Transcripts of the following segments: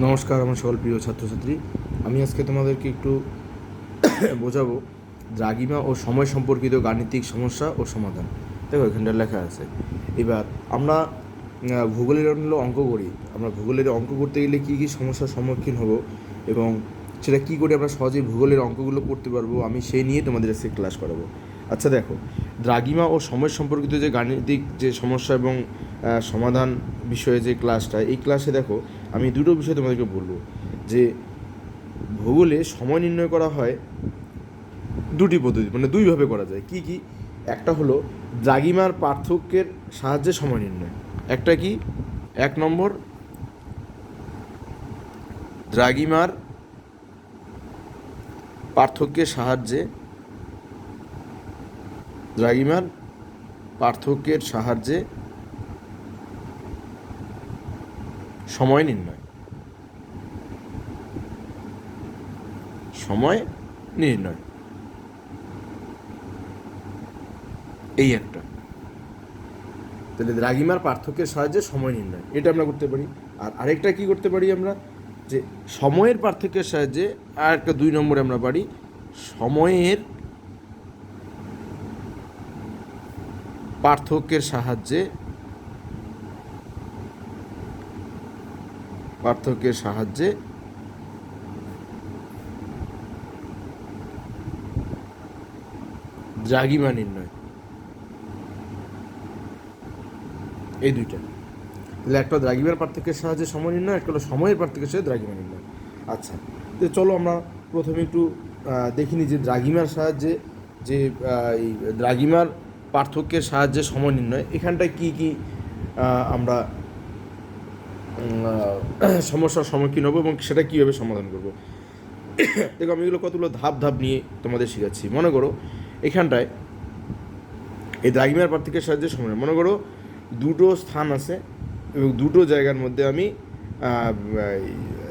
নমস্কার, আমার সকল প্রিয় ছাত্রছাত্রী। আমি আজকে তোমাদেরকে একটু বোঝাবো দ্রাগিমা ও সময় সম্পর্কিত গাণিতিক সমস্যা ও সমাধান। দেখো, এখানটা লেখা আছে। এবার আমরা ভূগোলের হলো অঙ্ক করি। আমরা ভূগোলের অঙ্ক করতে গেলে কী কী সমস্যার সম্মুখীন হব এবং সেটা কী করে আমরা সহজেই ভূগোলের অঙ্কগুলো করতে পারব, আমি সেই নিয়ে তোমাদের আজকে ক্লাস করাবো। আচ্ছা দেখো দ্রাগিমা ও সময় সম্পর্কিত যে গাণিতিক যে সমস্যা এবং সমাধান বিষয়ে যে ক্লাসটা, এই ক্লাসে দেখো, আমি দুটো বিষয় তোমাদেরকে বলব। যে ভূগোলে সময় নির্ণয় করা হয় দুটি পদ্ধতি মানে দুইভাবে করা যায়। কি কি? একটা হলো দ্রাগিমার পার্থক্যের সাহায্যে সময় নির্ণয়। একটা কি? এক নম্বর দ্রাগিমার পার্থক্যের সাহায্যে দ্রাগিমার পার্থক্যের সাহায্যে সময় নির্ণয়। সময় নির্ণয়। এই একটা। তাহলে দ্রাগিমার পার্থক্যের সাহায্যে সময় নির্ণয়। এটা আমরা করতে পারি। আর আরেকটা কি করতে পারি আমরা? যে সময়ের পার্থক্যের সাহায্যে আর একটা দুই নম্বরে আমরা পারি। সময়ের পার্থক্যের সাহায্যে পার্থক্যের সাহায্যে দ্রাগিমা নির্ণয়। এই দুইটা। তাহলে একটা দ্রাগিমার পার্থক্যের সাহায্যে সময় নির্ণয় একটা হলো সময়ের পার্থক্যের সাহায্যে দ্রাগিমা নির্ণয়। আচ্ছা তো চলো আমরা প্রথমে একটু দেখিনি যে দ্রাগিমার সাহায্যে যে এই দ্রাগিমার পার্থক্যের সাহায্যে সময় নির্ণয় এখানটায় কি কি আমরা সমস্যার সম্মুখীন হব এবং সেটা কীভাবে সমাধান করব। দেখো, আমি এগুলো কতগুলো ধাপ ধাপ নিয়ে তোমাদের শেখাচ্ছি। মনে করো, এখানটায় এই দ্রাগিমার পার্থক্যের সাহায্যে সময় মনে করো, দুটো স্থান আছে এবং দুটো জায়গার মধ্যে আমি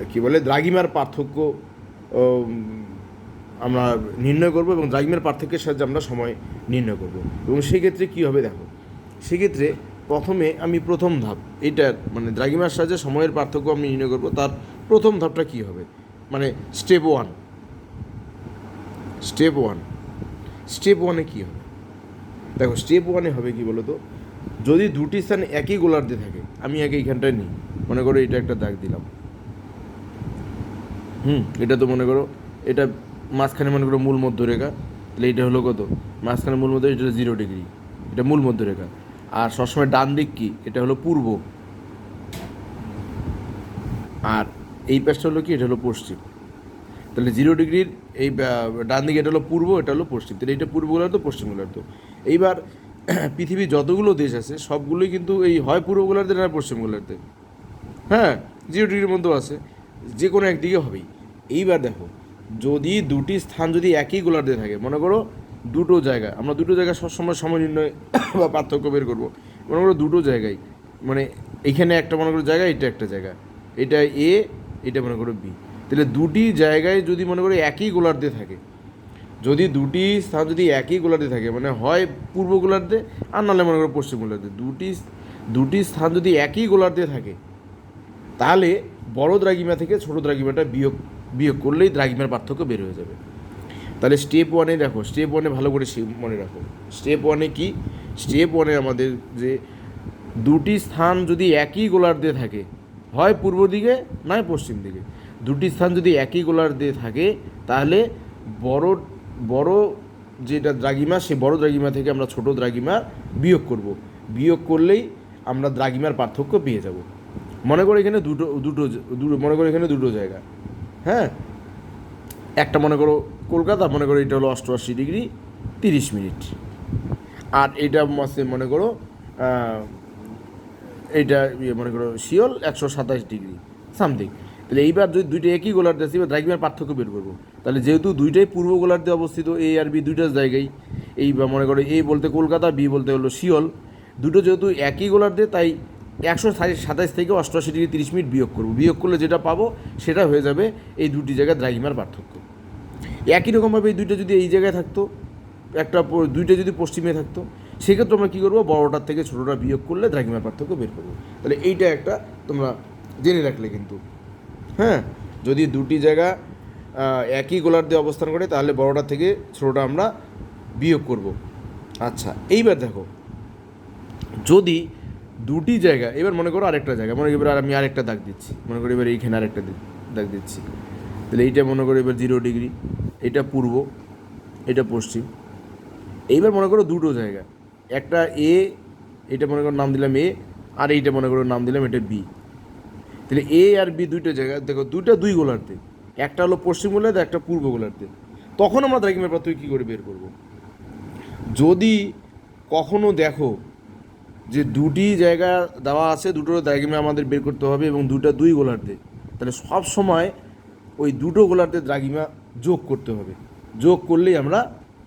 কি বলে দ্রাগিমার পার্থক্য আমরা নির্ণয় করব এবং দ্রাগিমার পার্থক্যের সাহায্যে আমরা সময় নির্ণয় করব। এবং সেক্ষেত্রে কী হবে দেখো, সেক্ষেত্রে প্রথমে আমি প্রথম ধাপ এইটার মানে দ্রাগিমার সাহায্যে সময়ের পার্থক্য আমি নির্ণয় করব, তার প্রথম ধাপটা কী হবে? মানে step one step one step ওয়ানে কী হবে? দেখো স্টেপ ওয়ানে হবে কি বলো তো যদি দুটি স্থান একই গোলার্ধে থাকে, আমি আগে এইখানটায় নিই, মনে করো এটা একটা দাগ দিলাম। হুম, এটা তো মনে করো, এটা মাঝখানে মনে করো মূল মধ্যরেখা, তাহলে এটা হলো কত? মাঝখানে মূল মধ্য এটা জিরো ডিগ্রি এটা মূল মধ্যরেখা। আর সবসময় ডান দিক কি? এটা হলো পূর্ব। আর এই পাশটা হলো কি? এটা হলো পশ্চিম। তাহলে জিরো ডিগ্রির এই ডান দিকে এটা হলো পূর্ব, এটা হলো পশ্চিম। তাহলে এটা পূর্ব গোলার্ধ পশ্চিম গোলার্ধ এইবার পৃথিবীর যতগুলো দেশ আছে, সবগুলোই কিন্তু এই হয় পূর্ব গোলার্ধে না পশ্চিম গোলার্ধে হ্যাঁ? জিরো ডিগ্রির মধ্যেও আছে। যে কোনো একদিকে হবেই। এইবার দেখো, যদি দুটি স্থান যদি একই গোলার্ধে থাকে, মনে করো দুটো জায়গা আমরা দুটো জায়গায় সবসময় সময় নির্ণয় বা পার্থক্য বের করব। মনে করো দুটো জায়গায়। মানে এখানে একটা মনে করো জায়গা এটা একটা জায়গা এটা এ, এটা মনে করো বি। তাহলে দুটি জায়গায় যদি মনে করো একই গোলার্ধে থাকে, যদি দুটি স্থান যদি একই গোলার্ধে থাকে মানে হয় পূর্ব গোলার্ধে আর নাহলে মনে করো পশ্চিম গোলার্ধে। দুটি দুটি স্থান যদি একই গোলার্ধে থাকে, তাহলে বড় দ্রাগিমা থেকে ছোট দ্রাগিমাটা বিয়োগ বিয়োগ করলেই দ্রাগিমার পার্থক্য বের হয়ে যাবে। তাহলে স্টেপ ওয়ানে দেখো স্টেপ ওয়ানে ভালো করে সে- মনে রাখো। স্টেপ ওয়ানে কি? স্টেপ ওয়ানে আমাদের যে দুটি স্থান যদি একই গোলার দিয়ে থাকে, হয় পূর্ব দিকে নয় পশ্চিম দিকে, দুটি স্থান যদি একই গোলার দিয়ে থাকে, তাহলে বড় বড় যেটা দ্রাগিমা সেই বড় দ্রাগিমা থেকে আমরা ছোট দ্রাগিমা বিয়োগ করব। বিয়োগ করলেই আমরা দ্রাগিমার পার্থক্য পেয়ে যাব। মনে করো এখানে দুটো দুটো, মনে করো এখানে দুটো জায়গা। হ্যাঁ? একটা মনে করো কলকাতা, মনে করো এটা হলো অষ্টআশি ডিগ্রি তিরিশ মিনিট। আর এটা মাসে মনে করো এইটা ইয়ে মনে করো শিওল একশো সাতাশ ডিগ্রি, সামথিং। তাহলে এইবার যদি দুইটা একই গোলার্ধে আছে এবার দ্রাগিমার পার্থক্য বের করব। তাহলে যেহেতু দুইটাই পূর্ব গোলার্ধে অবস্থিত এ আর বি দুইটা জায়গায়, এই মনে করো এ বলতে কলকাতা বি বলতে হলো শিওল দুটো যেহেতু একই গোলার্ধে, তাই একশো সাতাশ থেকে অষ্টআশি ডিগ্রি তিরিশ মিনিট বিয়োগ করব। বিয়োগ করলে যেটা পাবো, সেটা হয়ে যাবে এই দুটি জায়গায় দ্রাগিমার পার্থক্য। একই রকমভাবে এই দুইটা যদি এই জায়গায় থাকতো, একটা দুইটা যদি পশ্চিমে থাকতো, সেক্ষেত্রে আমরা কী করব? বড়োটার থেকে ছোটোটা বিয়োগ করলে দ্রাঘিমার পার্থক্য বের করব। তাহলে এইটা একটা তোমরা জেনে রাখলে কিন্তু। হ্যাঁ? যদি দুটি জায়গা একই গোলার দিয়ে অবস্থান করে, তাহলে বড়টা থেকে ছোটোটা আমরা বিয়োগ করব। আচ্ছা এইবার দেখো। যদি দুটি জায়গা, এবার মনে করো আরেকটা জায়গা, মনে করো এবার আমি আরেকটা দাগ দিচ্ছি, মনে করি এবার এইখানে আরেকটা দাগ দিচ্ছি। তাহলে এইটা মনে করো এবার জিরো ডিগ্রি এটা পূর্ব, এটা পশ্চিম। এইবার মনে করো দুটো জায়গা, একটা এ এটা মনে করো নাম দিলাম এ আর এইটা মনে করো নাম দিলাম এটা বি তাহলে এ আর বি দুইটা জায়গা, দেখো দুইটা দুই গোলার্ধে, একটা হলো পশ্চিম গোলার্ধে, একটা পূর্ব গোলার্ধে। তখন আমরা দ্রাঘিমার পার্থক্য কী করে বের করব। যদি কখনো দেখো যে দুটি জায়গা দেওয়া আছে দুটো দ্রাঘিমা আমাদের বের করতে হবে এবং দুটা দুই গোলার্ধে, তাহলে সব সময় ওই দুটো গোলার্ধে দ্রাঘিমা যোগ করতে হবে। যোগ করলেই আমরা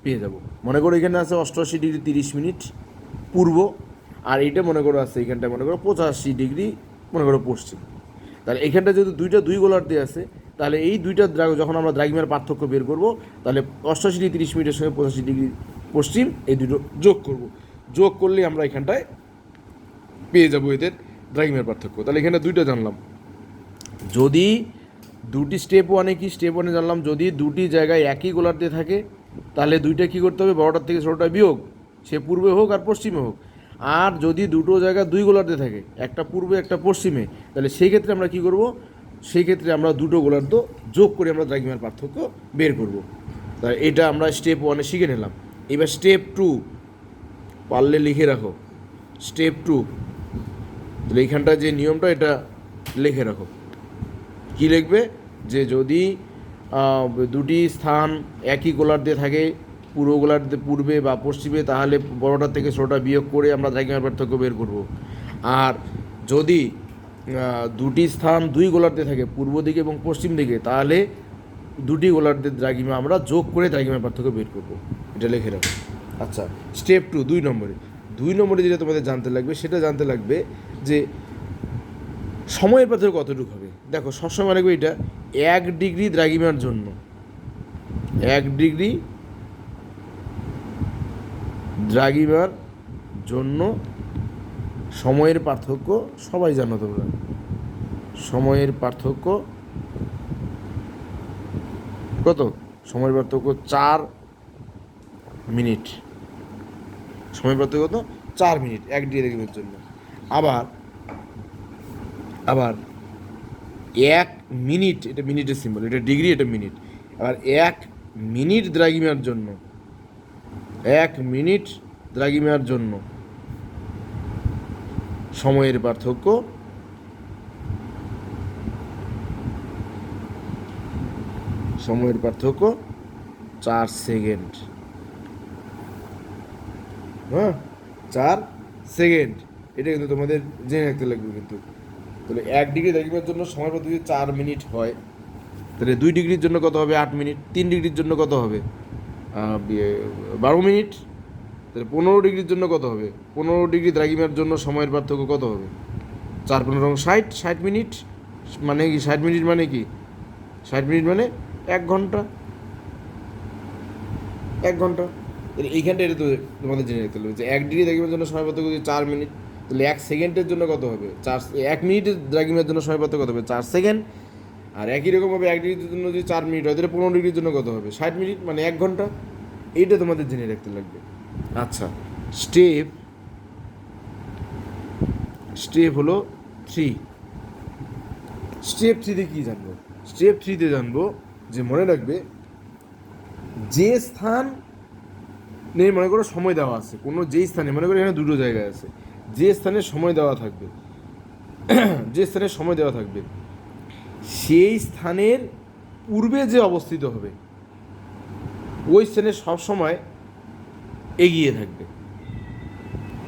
পেয়ে যাব। মনে করো এখানে আছে অষ্টআশি ডিগ্রি তিরিশ মিনিট পূর্ব, আর এইটা মনে করো আছে এইখানটা মনে করো পঁচাশি ডিগ্রি মনে করো পশ্চিম। তাহলে এখানটা যদি দুইটা দুই গোলার্ধে আছে, তাহলে এই দুইটা দ্রাগ যখন আমরা দ্রাঘিমার পার্থক্য বের করব, তাহলে অষ্টআশি ডিগ্রি তিরিশ মিনিটের সঙ্গে পঁচাশি ডিগ্রি পশ্চিম এই দুটো যোগ করব। যোগ করলেই আমরা এখানটায় পেয়ে যাব এদের দ্রাঘিমার পার্থক্য। তাহলে এখানে দুইটা জানলাম। যদি দুটি স্টেপ ওয়ানে কি? স্টেপ ওয়ানে জানলাম, যদি দুটি জায়গায় একই গোলার্ধে থাকে, তাহলে দুইটা কি করতে হবে? বড়টার থেকে ছোটোটা বিয়োগ। সে পূর্বে হোক আর পশ্চিমে হোক। আর যদি দুটো জায়গা দুই গোলার্ধে থাকে, একটা পূর্বে, একটা পশ্চিমে, তাহলে সেই ক্ষেত্রে আমরা কি করব? সেই ক্ষেত্রে আমরা দুটো গোলার্ধ যোগ করে আমরা দ্রাঘিমার পার্থক্য বের করব। তাহলে এটা আমরা স্টেপ ওয়ানে শিখে নিলাম। এবার স্টেপ টু পারলে লিখে রাখো। স্টেপ টু তাহলে এইখানটা যে নিয়মটা, এটা লিখে রাখো। কি লিখবে? যে যদি দুটি স্থান একই গোলার দিয়ে থাকে, পূর্ব গোলার পূর্বে বা পশ্চিমে, তাহলে বড়টা থেকে ছোটোটা বিয়োগ করে আমরা দ্রাঘিমার পার্থক্য বের করব। আর যদি দুটি স্থান দুই গোলার দিয়ে থাকে, পূর্ব দিকে এবং পশ্চিম দিকে, তাহলে দুটি গোলার দিয়ে দ্রাঘিমা আমরা যোগ করে দ্রাঘিমার পার্থক্য বের করব। এটা লিখে রাখো। আচ্ছা স্টেপ টু দুই নম্বরে। দুই নম্বরে যেটা তোমাদের জানতে লাগবে, সেটা জানতে লাগবে যে, সময়ের পার্থক্য কতটুকু হবে? দেখো, সবসময় রাখবে এটা, এক ডিগ্রি দ্রাঘিমার জন্য। এক ডিগ্রি দ্রাঘিমার জন্য সময়ের পার্থক্য সবাই জানো তোমরা। সময়ের পার্থক্য কত? সময়ের পার্থক্য চার মিনিট। সময় পার্থক্য কত? চার মিনিট, এক ডিগ্রি জন্য। আবার আবার এক মিনিট, এটা মিনিটের সিম্বল এটা ডিগ্রি এটা মিনিট আবার এক মিনিট দ্রাগিমার জন্য, এক মিনিট দ্রাগিমার জন্য সময়ের পার্থক্য সময়ের পার্থক্য চার সেকেন্ড। হ্যাঁ? চার সেকেন্ড। এটা কিন্তু তোমাদের জেনে রাখতে লাগবে কিন্তু। তাহলে এক ডিগ্রি দ্রাঘিমার জন্য সময় পদ্ধতি চার মিনিট হয়, তাহলে দুই ডিগ্রির জন্য কত হবে? আট মিনিট। তিন ডিগ্রির জন্য কত হবে? বারো মিনিট। তাহলে পনেরো ডিগ্রির জন্য কত হবে? পনেরো ডিগ্রি দ্রাঘিমার জন্য সময়ের পার্থক্য কত হবে? চার পনেরো ষাট ষাট মিনিট মানে কি? ষাট মিনিট মানে কি? ষাট মিনিট মানে এক ঘণ্টা। এক ঘণ্টা। এইখানটা এটা তো তোমাদের জেনে রাখতে হবে যে এক ডিগ্রি দ্রাঘিমার জন্য সময় পার্থক্য চার মিনিট তাহলে এক সেকেন্ডের জন্য কত হবে? চার এক মিনিটের দ্রাঘিমার জন্য সময় পার্থক্য কত হবে? চার সেকেন্ড। আর একই রকমভাবে এক ডিগ্রির জন্য যদি চার মিনিট হয় তাহলে পনেরো ডিগ্রির জন্য কত হবে? ষাট মিনিট মানে এক ঘণ্টা? এইটা তোমাদের জেনে রাখতে লাগবে। আচ্ছা। স্টেপ স্টেপ হলো থ্রি স্টেপ থ্রিতে কী জানব? স্টেপ থ্রিতে জানব যে মনে রাখবে যে স্থান নেই মনে করো সময় দেওয়া আছে। কোনো যেই স্থানে মনে করো এখানে দুটো জায়গায় আছে। যে স্থানে সময় দেওয়া থাকবে, যে স্থানে সময় দেওয়া থাকবে, সেই স্থানের পূর্বে যে অবস্থিত হবে, ওই স্থানে সব সময় এগিয়ে থাকবে।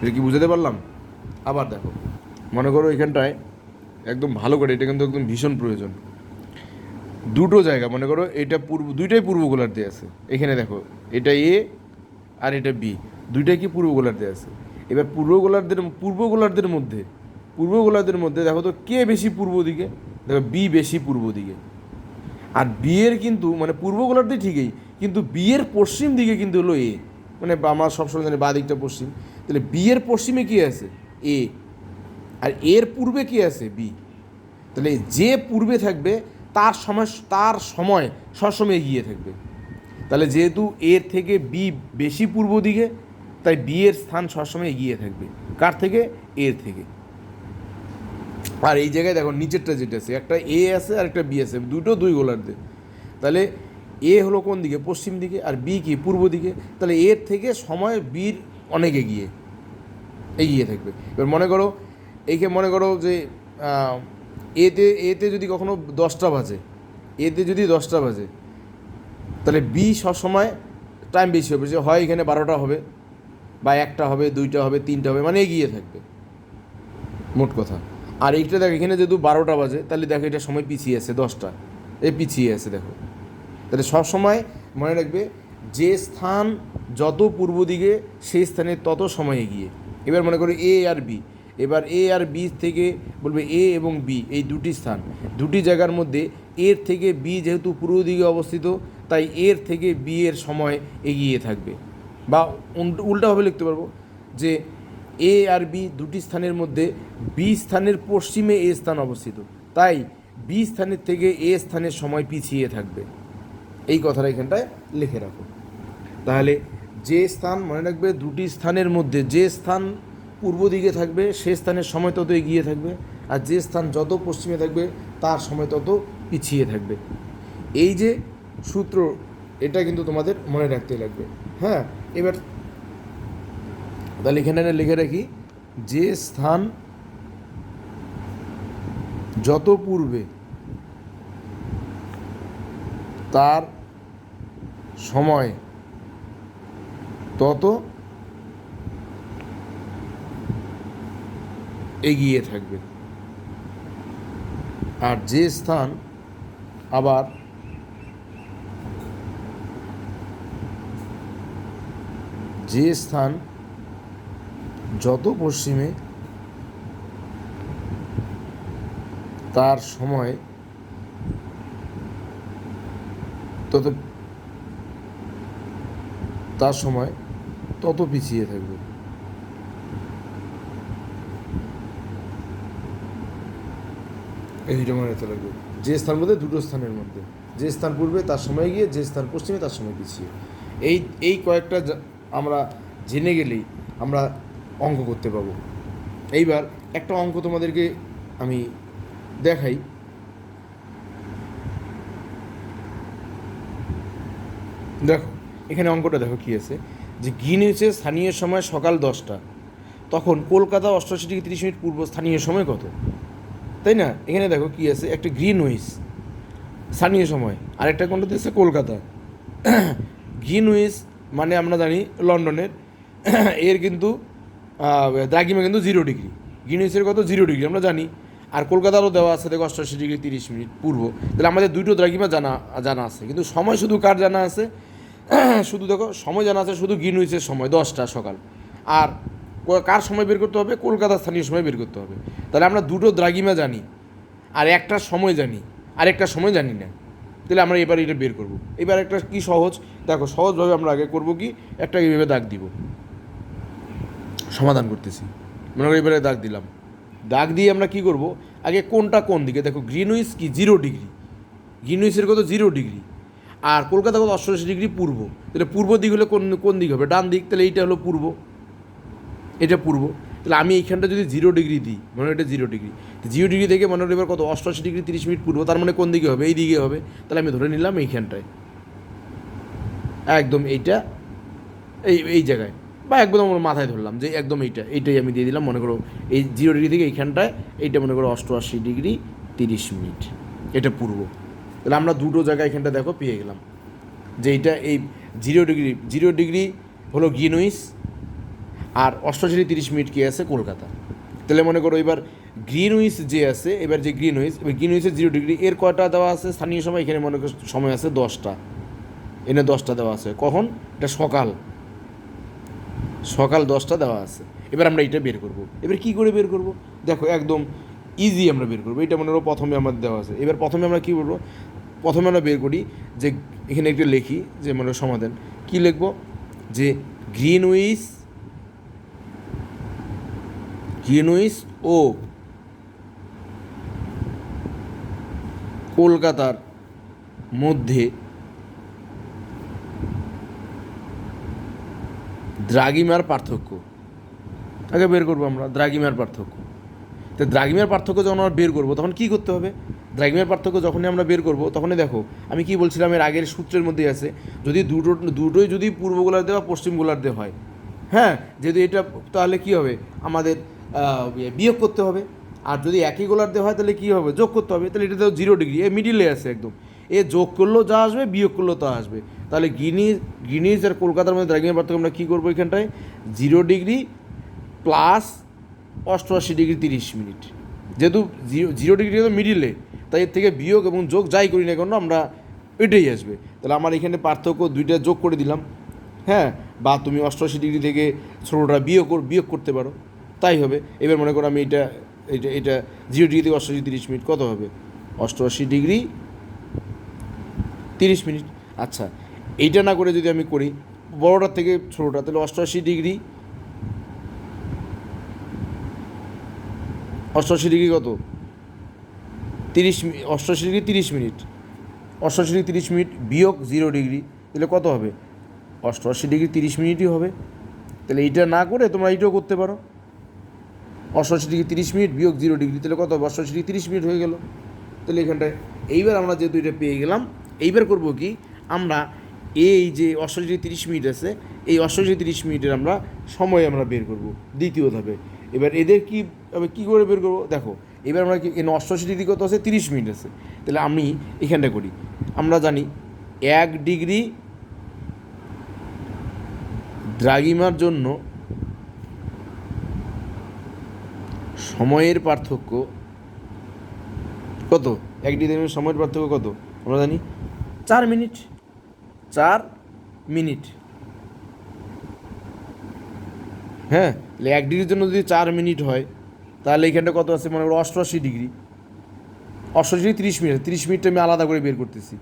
এটা কি বুঝাতে পারলাম? আবার দেখো, মনে করো এখানটায় একদম ভালো করে, এটা কিন্তু একদম ভীষণ প্রয়োজন। দুটো জায়গা, মনে করো এটা পূর্ব, দুইটাই পূর্ব গোলার্ধে আছে। এখানে দেখো, এটা এ আর এটা বি, দুইটাই কি পূর্ব গোলার্ধে আছে? এবার পূর্ব গোলার্ধের পূর্ব গোলার্ধের মধ্যে পূর্ব গোলার্ধের মধ্যে দেখো তো কে বেশি পূর্ব দিকে? দেখো বি বেশি পূর্ব দিকে। আর বিয়ের কিন্তু মানে পূর্ব গোলার্ধে ঠিকই, কিন্তু বিয়ের পশ্চিম দিকে কিন্তু হলো এ। মানে আমার সবসময় জানি বা দিকটা পশ্চিম। তাহলে বিয়ের পশ্চিমে কি আছে? এ। আর এর পূর্বে কি আছে? বি। তাহলে যে পূর্বে থাকবে, তার সময় তার সময় সবসময় এগিয়ে থাকবে। তাহলে যেহেতু এর থেকে বি বেশি পূর্ব দিকে তাই বি এর স্থান সবসময় এগিয়ে থাকবে। কার থেকে? এর থেকে। আর এই জায়গায় দেখো, নিচেরটা যেটা আছে, একটা এ আছে আর একটা বি আছে, দুটো দুই গোলার্ধে তাহলে এ হলো কোন দিকে? পশ্চিম দিকে। আর বি কি? পূর্ব দিকে। তাহলে এর থেকে সময় বির অনেক এগিয়ে এগিয়ে থাকবে। এবার মনে করো এইকে মনে করো যে এতে এতে যদি কখনো দশটা বাজে এতে যদি দশটা বাজে, তাহলে বি সবসময় টাইম বেশি হবে। যে হয় এখানে বারোটা হবে বা একটা হবে, দুইটা হবে, তিনটা হবে মানে এগিয়ে থাকবে। মোট কথা। আর এইটা দেখো, এখানে যেহেতু বারোটা বাজে, তাহলে দেখো, এটা সময় পিছিয়ে আছে, দশটা। এ পিছিয়ে আছে, দেখো। তাহলে সবসময় মনে রাখবে, যে স্থান যত পূর্ব দিকে, সেই স্থানে তত সময় এগিয়ে। এবার মনে করো এ আর বি এবার এ আর বি থেকে বলবে এ এবং বি এই দুটি স্থান। দুটি জায়গার মধ্যে এর থেকে বি যেহেতু পূর্ব দিকে অবস্থিত, তাই এর থেকে বি এর সময় এগিয়ে থাকবে। বা উল্টো- উল্টাভাবে লিখতে পারব যে এ আর বি দুটি স্থানের মধ্যে বি স্থানের পশ্চিমে এ স্থান অবস্থিত। তাই বি স্থানের থেকে এ স্থানের সময় পিছিয়ে থাকবে। এই কথাটা এখানটায় লিখে রাখো। তাহলে যে স্থান মনে রাখবে দুটি স্থানের মধ্যে, যে স্থান পূর্ব দিকে থাকবে, সে স্থানের সময় তত এগিয়ে থাকবে আর যে স্থান যত পশ্চিমে থাকবে, তার সময় তত পিছিয়ে থাকবে। এই যে সূত্র, এটা কিন্তু তোমাদের মনে রাখতে লাগবে। হ্যাঁ? এবার তাহলে এখানে লিখে রাখি, যে স্থান যত পূর্বে তার সময় তত এগিয়ে থাকবে। আর যে স্থান আবার যে স্থান যত পশ্চিমে তার সময় তত তার সময় তত পিছিয়ে থাকবে। এই মনে রাখতে লাগবে। যে স্থান মধ্যে দুটো স্থানের মধ্যে। যে স্থান পূর্বে তার সময় গিয়ে যে স্থান পশ্চিমে তার সময় পিছিয়ে। এই এই কয়েকটা আমরা জেনে গেলেই আমরা অঙ্ক করতে পাবো এইবার একটা অঙ্ক তোমাদেরকে আমি দেখাই। দেখো, এখানে অঙ্কটা দেখো কী আছে? যে গ্রিনউইচে স্থানীয় সময় সকাল দশটা, তখন কলকাতা অষ্টআশি থেকে তিরিশ মিনিট পূর্ব স্থানীয় সময় কত? তাই না? এখানে দেখো কী আছে? একটা গ্রিনউইচ স্থানীয় সময়। আরেকটা কোনটা দিয়েছে কলকাতা। গ্রিনউইচ মানে আমরা জানি লন্ডনের এর কিন্তু আহ, দ্রাঘিমা কিন্তু জিরো ডিগ্রি গ্রিনউইচের কত জিরো ডিগ্রি আমরা জানি। আর কলকাতারও দেওয়া আছে দেখো অষ্টআশি ডিগ্রি তিরিশ মিনিট পূর্ব। তাহলে আমাদের দুটো দ্রাঘিমা জানা জানা আছে। কিন্তু সময় শুধু কার জানা আছে? শুধু দেখো সময় জানা আছে শুধু গ্রিনউইচের সময় দশটা সকাল। আর কার সময় বের করতে হবে? কলকাতা স্থানীয় সময় বের করতে হবে। তাহলে আমরা দুটো দ্রাঘিমা জানি আর একটা সময় জানি আর একটা সময় জানি না। তাহলে আমরা এবার এটা বের করব। এবার একটা কি সহজ? দেখো, সহজভাবে আমরা আগে করব কি? একটা এইভাবে দাগ দিব। সমাধান করতেছি। মনে করি এবারে দাগ দিলাম। দাগ দিয়ে আমরা কি করব? আগে কোনটা কোন দিকে? দেখো, গ্রিনউইচ কি? Zero degree. গ্রিনউইচের কত? Zero degree. আর কলকাতা কত? অষ্টআশি ডিগ্রি পূর্ব। তাহলে পূর্ব দিক হলে কোন কোন দিক হবে? ডান দিক। তাহলে এইটা হলো পূর্ব। এটা পূর্ব। তাহলে আমি এইখানটা যদি জিরো ডিগ্রি দিই, মনে এটা জিরো ডিগ্রি জিরো ডিগ্রি থেকে মনে এবার কত, অষ্টআশি ডিগ্রি তিরিশ মিনিট পূর্ব, তার মানে কোন দিকে হবে? এই দিকে হবে। তাহলে আমি ধরে নিলাম এইখানটায়। একদম এইটা, এই এই জায়গায়। বা একদম আমার মাথায় ধরলাম যে একদম এইটা, এইটাই আমি দিয়ে দিলাম, মনে করো এই জিরো ডিগ্রি থেকে এইখানটায়, এইটা মনে করো অষ্টআশি ডিগ্রি তিরিশ মিনিট। এটা পূর্ব। তাহলে আমরা দুটো জায়গা এখানটা দেখো, পেয়ে গেলাম। যে এইটা এই জিরো ডিগ্রি জিরো ডিগ্রি হলো গ্রিনউইচ আর অষ্টআশি তিরিশ মিনিট কি আছে? কলকাতা। তাহলে মনে করো এবার গ্রিনউইচ যে আছে, এবার যে গ্রিনউইচ গ্রিন গ্রিনউইচের জিরো ডিগ্রি এর কয়টা দেওয়া আছে? স্থানীয় সময় এখানে মনে করো সময় আছে দশটা। এনে দশটা দেওয়া আছে। কখন? এটা সকাল। সকাল দশটা দেওয়া আছে। এবার আমরা এটা বের করব। এবার কি করে বের করব? দেখো একদম ইজি আমরা বের করব। এটা মনে করো প্রথমে আমাদের দেওয়া আছে। এবার প্রথমে আমরা কী করব? প্রথমে আমরা বের করি যে, এখানে একটু লিখি যে, মনে সমাধান। কি লিখব? যে, গ্রিনউইচ গ্রিনউইচ ও কলকাতার মধ্যে দ্রাগিমার পার্থক্য। আগে বের করব আমরা, দ্রাগিমার পার্থক্য। তো দ্রাগিমার পার্থক্য যখন আমরা বের করব, তখন কী করতে হবে? দ্রাগিমার পার্থক্য যখনই আমরা বের করব, তখনই দেখো, আমি কি বলছিলাম এর আগের সূত্রের মধ্যে আছে, যদি দুটো, দুটোই যদি পূর্ব গোলার্ধে বা পশ্চিম গোলার্ধে হয় হ্যাঁ? যদি এটা, তাহলে কি হবে? আমাদের বিয়োগ করতে হবে। আর যদি একই গোলার দেওয়া হয়, তাহলে কী হবে? যোগ করতে হবে। তাহলে এটা তো জিরো ডিগ্রি এ মিডিলে আছে একদম। এ যোগ করলেও যা আসবে, বিয়োগ করলেও তা আসবে। তাহলে গিনি গিনিজ আর কলকাতার মধ্যে দ্রাগিমার পার্থক্য আমরা কী করব এখানটায়? জিরো ডিগ্রি প্লাস অষ্টআশি ডিগ্রি তিরিশ মিনিট যেহেতু জিরো জিরো ডিগ্রি তো মিডিলে তাই এর থেকে বিয়োগ এবং যোগ যাই করি না কেন, আমরা এটাই আসবে। তাহলে আমার এখানে পার্থক্য দুইটা যোগ করে দিলাম। হ্যাঁ? বা তুমি অষ্টআশি ডিগ্রি থেকে ষোলোটা বিয়োগ বিয়োগ করতে পারো। তাই হবে। এবার মনে করো আমি এটা এটা এটা জিরো ডিগ্রি থেকে অষ্টআশি তিরিশ মিনিট, কত হবে? অষ্টআশি ডিগ্রি তিরিশ মিনিট। আচ্ছা এইটা না করে যদি আমি করি বড়োটার থেকে ছোটোটা, তাহলে অষ্টআশি ডিগ্রি অষ্টআশি ডিগ্রি কত? তিরিশ অষ্টআশি ডিগ্রি তিরিশ মিনিট। অষ্টআশি ডিগ্রি তিরিশ মিনিট বিয়োগ জিরো ডিগ্রি তাহলে কত হবে? অষ্টআশি ডিগ্রি তিরিশ মিনিটই হবে। তাহলে এইটা না করে তোমরা এইটাও করতে পারো। অষ্টআশি ডিগ্রি তিরিশ মিনিট, বিয়োগ জিরো ডিগ্রি, তাহলে কত হবে? অষ্টআশি ডিগ্রি তিরিশ মিনিট হয়ে গেল। তাহলে এখানটায় এইবার আমরা যেহেতু এটা পেয়ে গেলাম, এইবার করব কি? আমরা এই যে অষ্টআশি ডিগ্রি তিরিশ মিনিট আছে, এই অষ্টআশি তিরিশ মিনিটের আমরা সময় আমরা বের করব, দ্বিতীয় ধাপে। এবার এদের কি কী করে বের করব? দেখো, এবার আমরা কি, এখানে অষ্টআশি ডিগ্রি কত আছে? তিরিশ মিনিট আছে। তাহলে আমি এখানটা করি। আমরা জানি এক ডিগ্রি দ্রাগিমার জন্য সময়ের পার্থক্য কত? এক ডিগ্রি দ্রাঘিমার সময়ের পার্থক্য কত? আমরা জানি চার মিনিট। চার মিনিট। হ্যাঁ তাহলে এক ডিগ্রির জন্য যদি চার মিনিট হয় তাহলে এখানটা কত আছে? মনে করো অষ্টআশি ডিগ্রি। অষ্টআশি ডিগ্রি তিরিশ মিনিট। তিরিশ মিনিটটা আমি আলাদা করে বের করতেছি।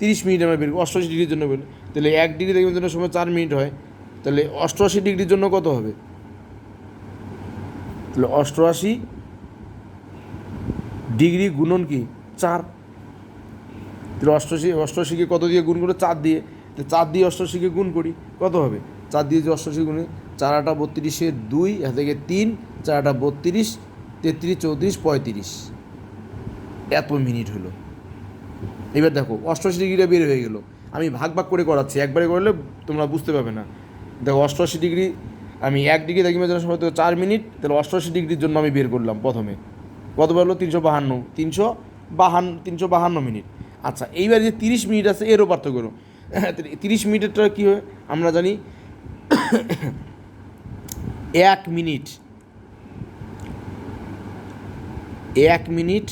তিরিশ মিনিট আমরা বের অষ্টআশি ডিগ্রির জন্য বের তাহলে এক ডিগ্রি দেখবেন জন্য সময় চার মিনিট হয় তাহলে অষ্টআশি ডিগ্রির জন্য কত হবে? তাহলে অষ্টআশি ডিগ্রি গুণন কি? চার। তাহলে অষ্টআশি, অষ্টআশিকে কত দিয়ে গুণ করে চার দিয়ে। চার দিয়ে অষ্টআশিকে গুণ করি, কত হবে? চার দিয়ে যে অষ্টআশি গুণে চার আটা বত্রিশে দুই এ থেকে তিন, চার আটা বত্রিশ, তেত্রিশ, চৌত্রিশ, পঁয়ত্রিশ। এত মিনিট হলো। এবার দেখো, অষ্টআশি ডিগ্রিটা বের হয়ে গেলো। আমি ভাগ ভাগ করে করাচ্ছি, একবারে করলে তোমরা বুঝতে পারবে না। দেখো, অষ্টআশি ডিগ্রি আমি এক ডিগ্রি দেখি জন্য সময় চার মিনিট, তাহলে অষ্টআশি ডিগ্রির জন্য আমি বের করলাম প্রথমে। কত হলো? তিনশো বাহান্ন। তিনশো বাহান্ন তিনশো বাহান্ন মিনিট। আচ্ছা এইবার যে তিরিশ মিনিট আছে, এরও পার্থক্য তিরিশ মিনিটেরটা কী হয়? আমরা জানি এক মিনিট। এক মিনিট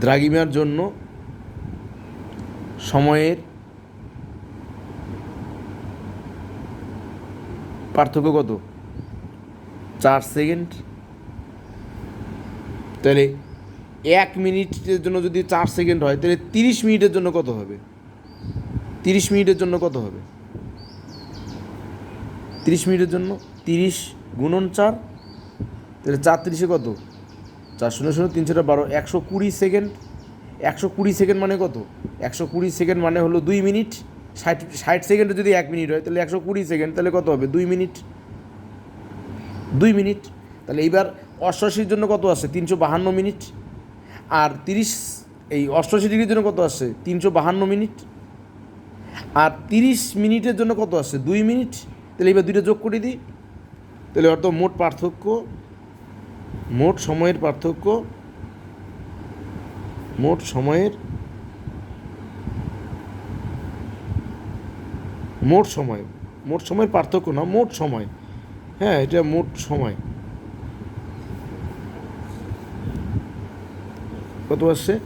দ্রাগিমার জন্য সময়ের পার্থক্য কত? চার সেকেন্ড। তাহলে এক মিনিটের জন্য যদি চার সেকেন্ড হয়, তাহলে তিরিশ মিনিটের জন্য কত হবে? তিরিশ মিনিটের জন্য কত হবে? তিরিশ মিনিটের জন্য তিরিশ গুণন চার, তাহলে চার তিরিশে কত? চার শূন্য শূন্য তিনশোটা বারো, একশো কুড়ি সেকেন্ড। একশো কুড়ি সেকেন্ড মানে কত? একশো কুড়ি সেকেন্ড মানে হলো দুই মিনিট। ষাট ষাট সেকেন্ডে যদি এক মিনিট হয়, তাহলে একশো কুড়ি সেকেন্ড তাহলে কত হবে? দুই মিনিট দুই মিনিট তাহলে এইবার অষ্টআশির জন্য কত আসছে তিনশো বাহান্ন মিনিট আর তিরিশ, এই অষ্টআশি ডিগ্রির জন্য কত আসছে তিনশো বাহান্ন মিনিট আর তিরিশ মিনিটের জন্য কত আসছে দুই মিনিট তাহলে এবার দুইটা যোগ করে দিই। তাহলে অর্থ মোট পার্থক্য, মোট সময়ের পার্থক্য, মোট সময়ের মোট সময়, মোট সময়ের পার্থক্য না, মোট সময়। হ্যাঁ এটা মোট সময়। কত আসছে?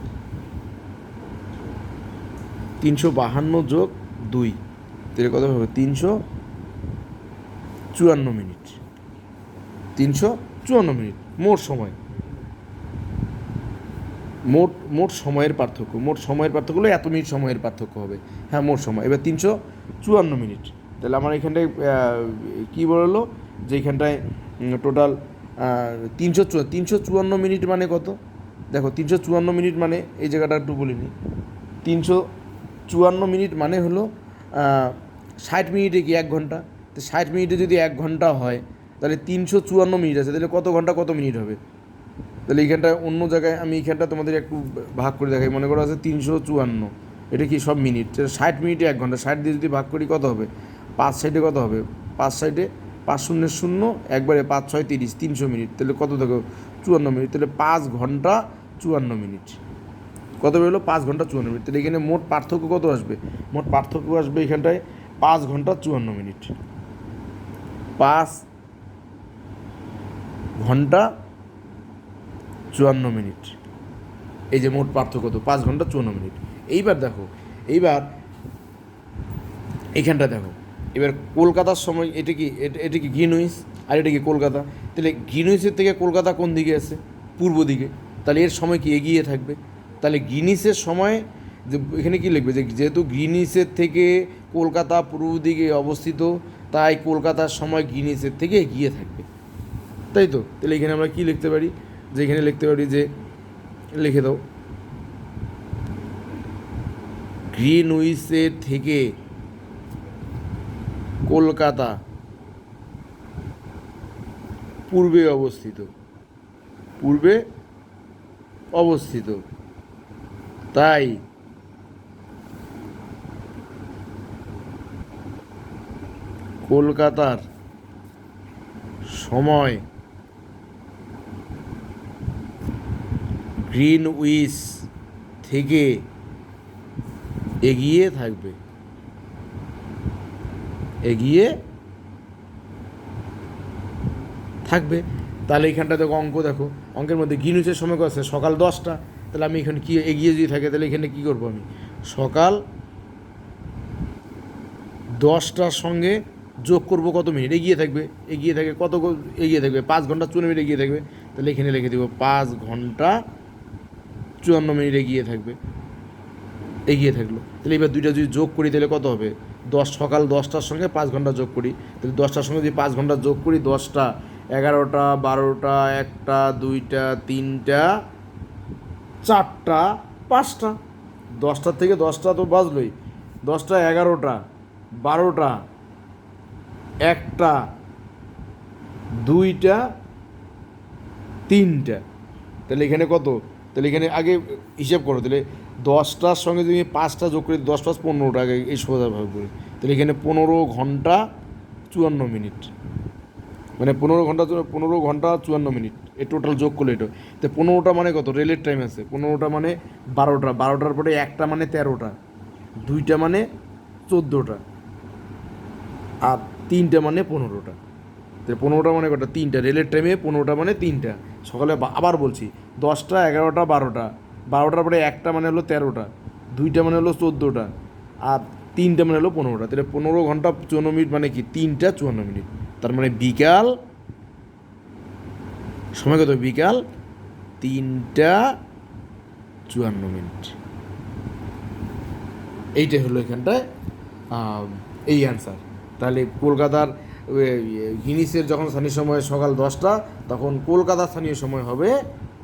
তিনশো বাহান্ন যোগ দুই। তাহলে কত হবে? তিনশো চুয়ান্ন মিনিট। তিনশো চুয়ান্ন মিনিট, মোট সময়। মোট মোট সময়ের পার্থক্য। মোট সময়ের পার্থক্য হলো এত মিনিট সময়ের পার্থক্য হবে। হ্যাঁ মোট সময়। এবার তিনশো চুয়ান্ন মিনিট। তাহলে আমার এখানটায় কী বলল? যে এখানটায় টোটাল তিনশো তিনশো চুয়ান্ন মিনিট মানে কত? দেখো, তিনশো চুয়ান্ন মিনিট মানে এই জায়গাটা একটু বলিনি। তিনশো চুয়ান্ন মিনিট মানে হলো ষাট মিনিটে কি এক ঘণ্টা? তো ষাট মিনিটে যদি এক ঘণ্টা হয়, তাহলে তিনশো চুয়ান্ন মিনিট আছে। তাহলে কত ঘণ্টা, কত মিনিট হবে? তাহলে এইখানটা অন্য জায়গায়, আমি এইখানটা তোমাদের একটু ভাগ করে দেখাই। মনে করো আছে তিনশো চুয়ান্ন। এটা কি সব মিনিট? ষাট মিনিটে এক ঘণ্টা। ষাট দিয়ে যদি ভাগ করি কত হবে? পাঁচ সাইডে কত হবে? পাঁচ সাইডে পাঁচ শূন্য শূন্য, একবারে পাঁচ ছয় তিরিশ, তিনশো মিনিট। তাহলে কত দেখো? চুয়ান্ন মিনিট। তাহলে পাঁচ ঘণ্টা চুয়ান্ন মিনিট। কত বেরোলো? পাঁচ ঘণ্টা চুয়ান্ন মিনিট। তাহলে এখানে মোট পার্থক্য কত আসবে? মোট পার্থক্য আসবে এখানটায় পাঁচ ঘণ্টা চুয়ান্ন মিনিট। পাঁচ ঘণ্টা চুয়ান্ন মিনিট। এই যে মোট পার্থক্য তো, পাঁচ ঘণ্টা চুয়ান্ন মিনিট। এইবার দেখো, এইবার এইখানটা দেখো। এবার কলকাতার সময় এটা কি, এটা- কি গ্রিনউইচ আর এটা কি কলকাতা? তাহলে গ্রিনউইচের থেকে কলকাতা কোন দিকে আছে? পূর্ব দিকে। তাহলে এর সময় কি এগিয়ে থাকবে? তাহলে গ্রিনিসের সময় যে, এখানে কি লিখবে? যে, যেহেতু গ্রিনিসের থেকে কলকাতা পূর্ব দিকে অবস্থিত, তাই কলকাতার সময় গ্রিনিসের থেকে এগিয়ে থাকবে। তাই তো? তাহলে এখানে আমরা কি লিখতে পারি? যে, এখানে লিখতে পারি যে, লিখে দাও। গ্রিনউইচের থেকে কলকাতা পূর্বে অবস্থিত। পূর্বে অবস্থিত। তাই কলকাতার সময় গ্রিনউইচ থেকে এগিয়ে থাকবে। এগিয়ে থাকবে। তাহলে এইখানটা দেখো অঙ্ক দেখো। অঙ্কের মধ্যে গ্রিনউইচের সময় আছে? সকাল দশটা। তাহলে আমি এখানে কি এগিয়ে যদি থাকে, তাহলে এখানে কি করব আমি? সকাল দশটার সঙ্গে যোগ করব কত মিনিট? এগিয়ে থাকবে। এগিয়ে থাকে কত এগিয়ে থাকবে? পাঁচ ঘণ্টা চুয়ান্ন মিনিট এগিয়ে থাকবে। তাহলে এখানে লিখে দেবো পাঁচ ঘণ্টা চুয়ান্ন মিনিট এগিয়ে থাকবে। এগিয়ে থাকল। তাহলে এবার দুইটা যদি যোগ করি, তাহলে কত হবে? দশ, সকাল দশটার সঙ্গে পাঁচ ঘণ্টা যোগ করি। তাহলে দশটার সঙ্গে যদি পাঁচ ঘণ্টা যোগ করি, দশটা, এগারোটা, বারোটা, একটা, দুইটা, তিনটা, চারটা, পাঁচটা। দশটার থেকে দশটা তো বাজলোই। দশটা, এগারোটা, বারোটা, একটা, দুইটা, তিনটা। তাহলে এখানে কত? তাহলে এখানে আগে হিসাব করো। তাহলে দশটার সঙ্গে তুমি পাঁচটা যোগ করে দশ পাঁচ পনেরোটা আগে এই সোজাভাবে করি। তাহলে এখানে পনেরো ঘণ্টা চুয়ান্ন মিনিট। মানে পনেরো ঘণ্টা পনেরো ঘণ্টা চুয়ান্ন মিনিট। এই টোটাল যোগ করলে এটা। তো পনেরোটা মানে কত? রেলের টাইম আছে। পনেরোটা মানে বারোটা। বারোটার পরে একটা মানে তেরোটা। দুইটা মানে চোদ্দোটা। আর তিনটা মানে পনেরোটা। তাহলে পনেরোটা মানে কটা? তিনটা। রেলের টাইমে পনেরোটা মানে তিনটা। সকালে আবার বলছি, দশটা, এগারোটা, বারোটা। বারোটার পরে একটা মানে হলো তেরোটা, দুইটা মানে হলো চোদ্দোটা, আর তিনটা মানে হলো পনেরোটা। তাহলে পনেরো ঘণ্টা চুয়ান্ন মিনিট মানে কি? তিনটা চুয়ান্ন মিনিট। তার মানে বিকাল, সময় কত? বিকাল তিনটা চুয়ান্ন মিনিট। এইটাই হলো এখানটায় এই অ্যান্সার তাহলে কলকাতার গিনিসের যখন স্থানীয় সময় সকাল দশটা, তখন কলকাতার স্থানীয় সময় হবে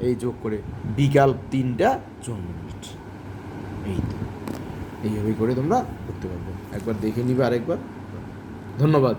এই যোগ করে বিকাল তিনটা চুয়ান্ন মিনিট। এই তো। এইভাবেই করে তোমরা করতে পারবে। একবার দেখে নিবে আরেকবার। ধন্যবাদ।